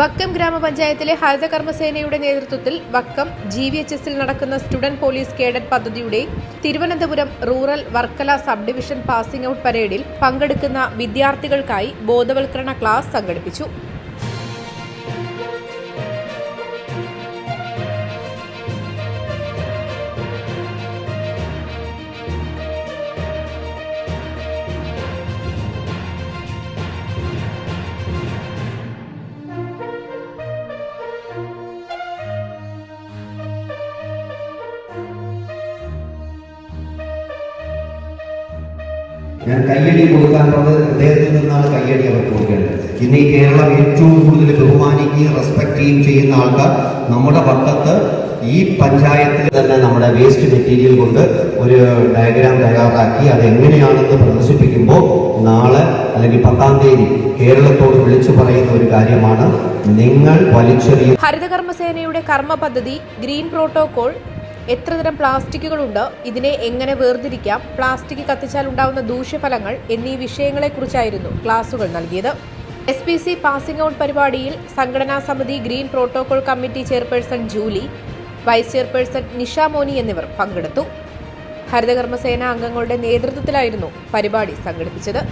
വക്കം ഗ്രാമപഞ്ചായത്തിലെ ഹരിതകർമ്മസേനയുടെ നേതൃത്വത്തിൽ Vakkom G V H എസിൽ നടക്കുന്ന സ്റ്റുഡന്റ് പോലീസ് കേഡറ്റ് പദ്ധതിയുടെ Thiruvananthapuram rural Varkala sub division passing out പരേഡിൽ പങ്കെടുക്കുന്ന വിദ്യാർത്ഥികൾക്കായി ബോധവൽക്കരണ ക്ലാസ് സംഘടിപ്പിച്ചു. ഞാൻ കയ്യടി കൊടുക്കാൻ പറഞ്ഞത് ഹൃദയത്തിൽ നിന്നാണ് കയ്യടി അവർക്ക് കൊടുക്കേണ്ടത്. ഇന്ന് ഈ കേരളം ഏറ്റവും കൂടുതൽ ബഹുമാനിക്കുകയും റെസ്പെക്ട് ചെയ്യുകയും ചെയ്യുന്ന ആൾക്കാർ നമ്മുടെ പക്കത്ത് ഈ പഞ്ചായത്തിൽ തന്നെ നമ്മുടെ വേസ്റ്റ് മെറ്റീരിയൽ കൊണ്ട് ഒരു ഡയഗ്രാം തയ്യാറാക്കി അത് എങ്ങനെയാണെന്ന് പ്രദർശിപ്പിക്കുമ്പോൾ നാളെ അല്ലെങ്കിൽ പത്താം തീയതി കേരളത്തോട് വിളിച്ചു പറയുന്ന ഒരു കാര്യമാണ് നിങ്ങൾ വലിച്ചെറിയ ഹരിതകർമ്മസേനയുടെ കർമ്മ പദ്ധതി ഗ്രീൻ പ്രോട്ടോകോൾ എത്ര തരം പ്ലാസ്റ്റിക്കുകളുണ്ട്? ഇതിനെ എങ്ങനെ വേർതിരിക്കാം? പ്ലാസ്റ്റിക് കത്തിച്ചാൽ ഉണ്ടാവുന്ന ദൂഷ്യഫലങ്ങൾ എന്നീ വിഷയങ്ങളെക്കുറിച്ചായിരുന്നു ക്ലാസുകൾ നൽകിയത്. S P C passing out പരിപാടിയിൽ സംഘടനാ സമിതി green protocol committee chairperson Julie vice chairperson Nisha Moni എന്നിവർ പങ്കെടുത്തു. ഹരിതകർമ്മസേന അംഗങ്ങളുടെ നേതൃത്വത്തിലായിരുന്നു പരിപാടി സംഘടിപ്പിച്ചത്.